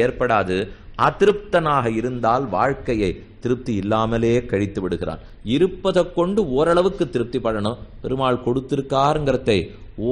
ஏற்படாது. அதிருப்தனாக இருந்தால் வாழ்க்கையை திருப்தி இல்லாமலே கழித்து விடுகிறான். இருப்பதை கொண்டு ஓரளவுக்கு திருப்தி படணும். பெருமாள் கொடுத்திருக்காருங்கிறதை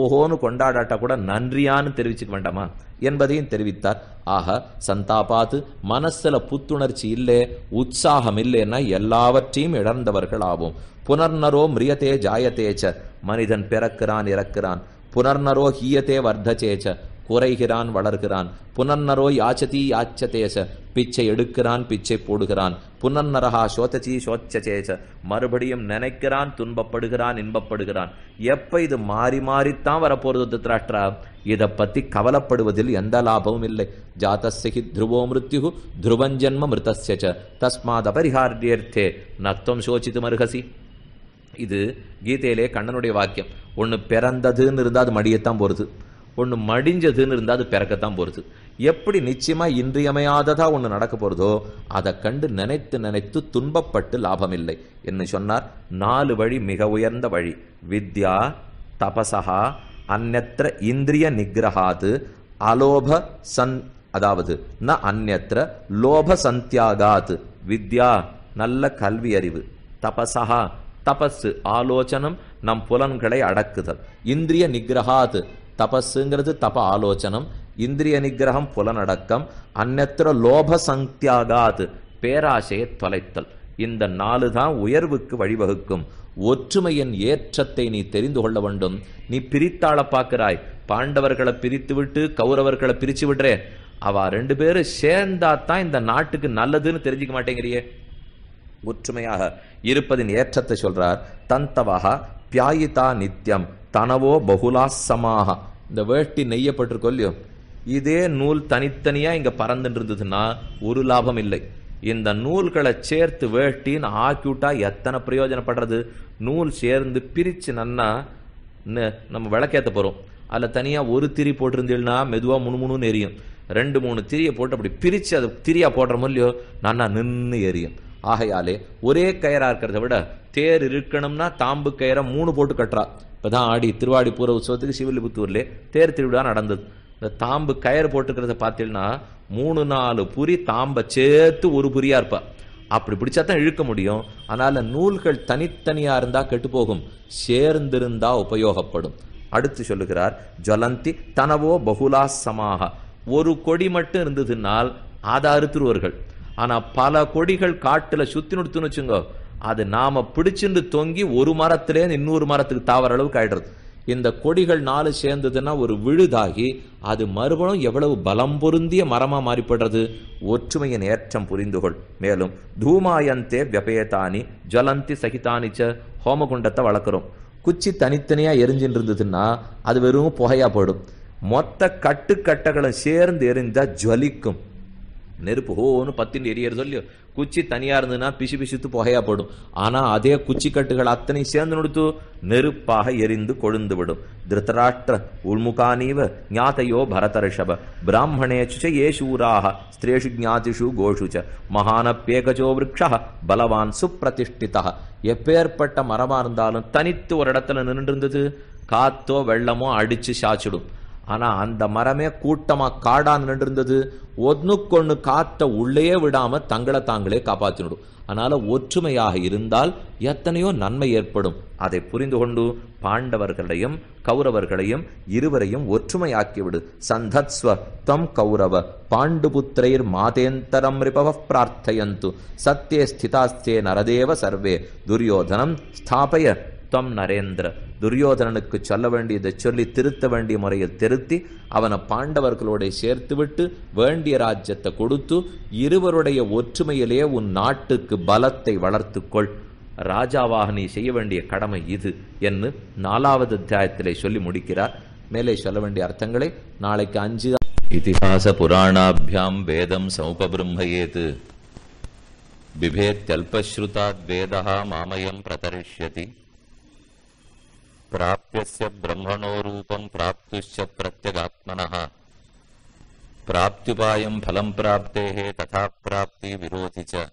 ஓஹோன்னு கொண்டாடாட்டா கூட நன்றியான்னு தெரிவிச்சுக்க வேண்டாமா? என்பதையும் தெரிவித்தார். ஆக சந்தாபாத்து மனசுல புத்துணர்ச்சி இல்லே உற்சாகம் இல்லைன்னா எல்லாவற்றையும் இழந்தவர்கள் ஆகும் புனர்னரோ மிரியதே ஜாயதேச்ச மனிதன் பிறக்கிறான் இறக்கிறான். புனர்னரோ ஹீயத்தே வர்த்தச்சேச்ச குறைகிறான் வளர்கிறான். புனர்னரோ யாச்சதி யாச்சதேச பிச்சை எடுக்கிறான் பிச்சை போடுகிறான். புனன்னரகா சோதச்சி சோச்சசேச மறுபடியும் நினைக்கிறான் துன்பப்படுகிறான் இன்பப்படுகிறான். எப்ப இது மாறி மாறித்தான் வரப்போறது திருத்தராஷ்டிரா இதை பத்தி கவலைப்படுவதில் எந்த லாபமும் இல்லை. ஜாத்தஸ்ய துருவோ மிருத்யு துருவஞ்சன்ம மிருதஸ்ய தஸ்மாத் அபரிஹாரியர்த்தே நத்துவம் சோசித்து மருகசி. இது கீதையிலே கண்ணனுடைய வாக்கியம். ஒன்று பிறந்ததுன்னு இருந்தால் அது மடியத்தான் போகிறது ஒன்று மடிஞ்சதுன்னு இருந்தால் அது பிறக்கத்தான் போகிறது எப்படி நிச்சயமாக இன்றியமையாததாக ஒன்று நடக்க போகிறதோ அதை கண்டு நினைத்து நினைத்து துன்பப்பட்டு லாபமில்லை. என்று சொன்னார்? நாலு வழி மிக உயர்ந்த வழி. வித்யா தபசகா அந்நத்திர இந்திரிய நிகிரகாது அலோப சன் அதாவது ந அந்நத்திர லோப சந்தியாகாது. வித்யா நல்ல கல்வி அறிவு தபசகா தபஸ் ஆலோசனம் நம் புலன்களை அடக்குதல். இந்திரிய நிகிரகாது தபஸுங்கிறது தப ஆலோசனம் இந்திரிய நிகிரகம் புலனடக்கம் அந்நத்திர லோப சங்கியாகாது பேராசையை தொலைத்தல். இந்த நாலு தான் உயர்வுக்கு வழிவகுக்கும். ஒற்றுமையின் ஏற்றத்தை நீ தெரிந்து கொள்ள வேண்டும். நீ பிரித்தாள பார்க்கிறாய். பாண்டவர்களை பிரித்து விட்டு கௌரவர்களை பிரிச்சு விடுறே. அவ ரெண்டு பேரும் சேர்ந்தா தான் இந்த நாட்டுக்கு நல்லதுன்னு தெரிஞ்சுக்க மாட்டேங்கிறியே. ஒற்றுமையாக இருப்பதின் ஏற்றத்தை சொல்றார் தந்தவகா பியாயிதா நித்தியம் தனவோ பகுலாசமாக இந்த வேட்டி நெய்யப்பட்டிருக்கோ இல்லையோ? இதே நூல் தனித்தனியா இங்க பறந்துட்டு இருந்ததுன்னா ஒரு லாபம் இல்லை. இந்த நூல்களை சேர்த்து வேட்டின்னு ஆக்கிவிட்டா எத்தனை பிரயோஜனப்படுறது? நூல் சேர்ந்து பிரிச்சு நன்னா நம்ம விளக்கேத்த போறோம். அதில் தனியா ஒரு திரி போட்டிருந்தீங்கன்னா மெதுவா முணுமுணுன்னு எரியும். ரெண்டு மூணு திரியை போட்டு அப்படி பிரிச்சு அது திரியா போடுற இல்லையோ? நன்னா நின்று எரியும். ஆகையாலே ஒரே கயரா இருக்கிறத விட தேர் இருக்கணும்னா தாம்பு கயிறை மூணு போட்டு கட்டுறா. இப்பதான் ஆடி திருவாடி பூர உற்சவத்துக்கு சிவிலிபுத்தூர்ல தேர் திருவிழா நடந்தது. இந்த தாம்பு கயிறு போட்டுக்கிறத பார்த்தீங்கன்னா மூணு நாலு புரி தாம்பை சேர்த்து ஒரு புரியாக இருப்பா. அப்படி பிடிச்சா தான் இழுக்க முடியும். அதனால் நூல்கள் தனித்தனியாக இருந்தால் கெட்டு போகும். சேர்ந்திருந்தா உபயோகப்படும். அடுத்து சொல்லுகிறார் ஜொலந்தி தனவோ பகுலாசமாக ஒரு கொடி மட்டும் இருந்ததுனால் அதை அறுத்துருவார்கள் ஆனால் பல கொடிகள் காட்டில் சுற்றி நிறுத்துன்னு வச்சுங்க அது நாம பிடிச்சிருந்து தொங்கி ஒரு மரத்திலே இன்னொரு மரத்துக்கு தாவர அளவுக்கு ஆயிடுறது. இந்த கொடிகள் நாலு சேர்ந்ததுன்னா ஒரு விழுதாகி அது மறுபடியும் எவ்வளவு பலம் பொருந்திய மரமா மாறிப்படுறது ஒற்றுமையின் ஏற்றம் புரிந்துகொள். மேலும் தூமாயந்தே வியபேதானி ஜலந்தி சகிதானிச்ச ஹோமகுண்டத்தை வளர்க்குறோம். குச்சி தனித்தனியா எரிஞ்சின்னு இருந்ததுன்னா அது வெறும் புகையா போடும் மொத்த கட்டுக்கட்டைகளும் சேர்ந்து எரிஞ்சா ஜுவலிக்கும் நெருப்பு ஹோன்னு பத்தின்னு எரியறது சொல்லியோ குச்சி தனியா இருந்ததுன்னா பிசு பிசுத்து புகையா போடும். ஆனா அதே குச்சி கட்டுகள் அத்தனை சேர்ந்து நொடுத்து நெருப்பாக எரிந்து கொழுந்து விடும். திருத்தராஷ்டிர உள்முகானீவ ஞாத்தையோ பரதரிஷப. பிராமணேச்சு ச ஏ சூராக ஸ்திரேஷு ஞாதிஷு கோஷு ச. மகானப்பேகஜோ விரக்ஷா பலவான் சுப்பிரதிஷ்டிதா எப்பேற்பட்ட மரமா இருந்தாலும் தனித்து ஒரு இடத்துல நின்று இருந்தது காத்தோ வெள்ளமோ அடிச்சு சாச்சிடும். ஆனா அந்த மரமே கூட்டமா காடா நின்றிருந்தது. ஒன்னுக்கொன்னு காத்த உள்ளே விடாம தங்களை தாங்களே காப்பாத்தினுடும் அதனால ஒற்றுமையாக இருந்தால் எத்தனையோ நன்மை ஏற்படும். அதை புரிந்து கொண்டு பாண்டவர்களையும் கௌரவர்களையும் இருவரையும் ஒற்றுமையாக்கிவிடு. சந்தத்ஸ்வ தம் கௌரவ. பாண்டுபுத்திரைர் மாதேந்தரம் ரிபவ பிரார்த்தயந்து. சத்தியே ஸ்திதாஸ்தே நரதேவ சர்வே. துரியோதனம் ஸ்தாபய. துவம் நரேந்திர. துரியோதனனுக்கு சொல்ல வேண்டியதை சொல்லி திருத்த வேண்டிய முறையில் திருத்தி அவனை பாண்டவர்களோட சேர்த்துவிட்டு வேண்டிய ராஜ்யத்தை கொடுத்து இருவருடைய ஒற்றுமையிலே உன் நாட்டுக்கு பலத்தை வளர்த்துக்கொள். ராஜாவாக நீ செய்ய வேண்டிய கடமை இது என்று நாலாவது அத்தியாயத்திலே சொல்லி முடிக்கிறார். மேலே சொல்ல வேண்டிய அர்த்தங்களை நாளைக்கு அஞ்சு இதிகாச புராணாபியாம் வேதம் சமுபபிரம்மயேது பிபேத்யல்பஸ்ருதாத் வேதா மாமயம் பிரதரிஷ்யதி. प्राप्यस्य ब्रह्मणो रूपम् प्राप्तुश्च प्रत्यगात्मनः प्राप्त्युपायम् फलम् प्राप्तेः तथा प्राप्ति विरोधि च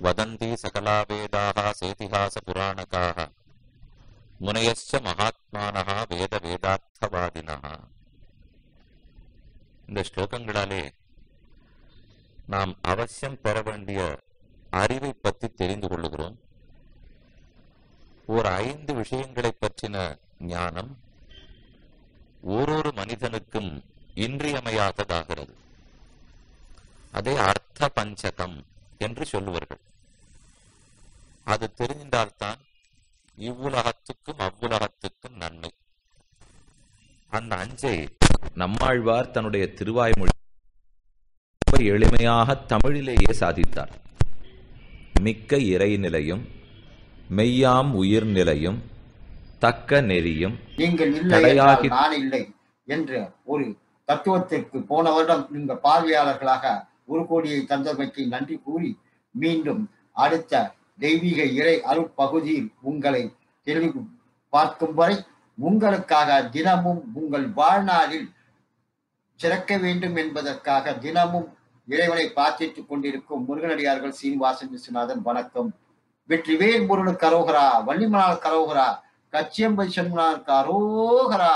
वदन्ति सकला वेदाः सेतिहासपुराणकाः मुनयश्च महात्मानः வேத வேதார்த்தவாதினः இந்த ஸ்லோகங்களாலே நாம் அவசியம் பெற வேண்டிய அறிவை பற்றி தெரிந்து கொள்ளுகிறோம் ஒரு ஐந்து விஷயங்களை பற்றின ஞானம் ஓரொரு மனிதனுக்கும் இன்றியமையாததாகிறது. அதை அர்த்த பஞ்சகம் என்று சொல்லுவார்கள். அது தெரிந்தால்தான் இவ்வுலகத்துக்கும் அவ்வுலகத்துக்கும் நன்மை. அந்த அஞ்சை நம்மாழ்வார் தன்னுடைய திருவாய்மொழி ரொம்ப எளிமையாக தமிழிலேயே சாதித்தார். மிக்க இறைநிலையும் மெய்யாம் உயிர் நிலையும் தக்க நெறியும் நீங்கள் இல்லை நான் இல்லை என்ற ஒரு தத்துவத்திற்கு போன வருடம் நீங்கள் பார்வையாளர்களாக ஒரு கோடியை தந்தமைக்கு நன்றி கூறி மீண்டும் அடுத்த தெய்வீக இறை அருட்பகுதியில் உங்களை தெளிவு பார்க்கும் வரை உங்களுக்காக தினமும் உங்கள் வாழ்நாளில் சிறக்க வேண்டும் என்பதற்காக தினமும் இறைவனை பிரார்த்தித்துக் கொண்டிருக்கும் முருகனடியார்கள் சீனிவாசன் விஸ்வநாதன் வணக்கம். வெற்றிவேல் முருகனுக்கு அரோகரா வள்ளிமலால் கரோகரா கச்சியம்பை சண்முனாருக்கு அரோகரா.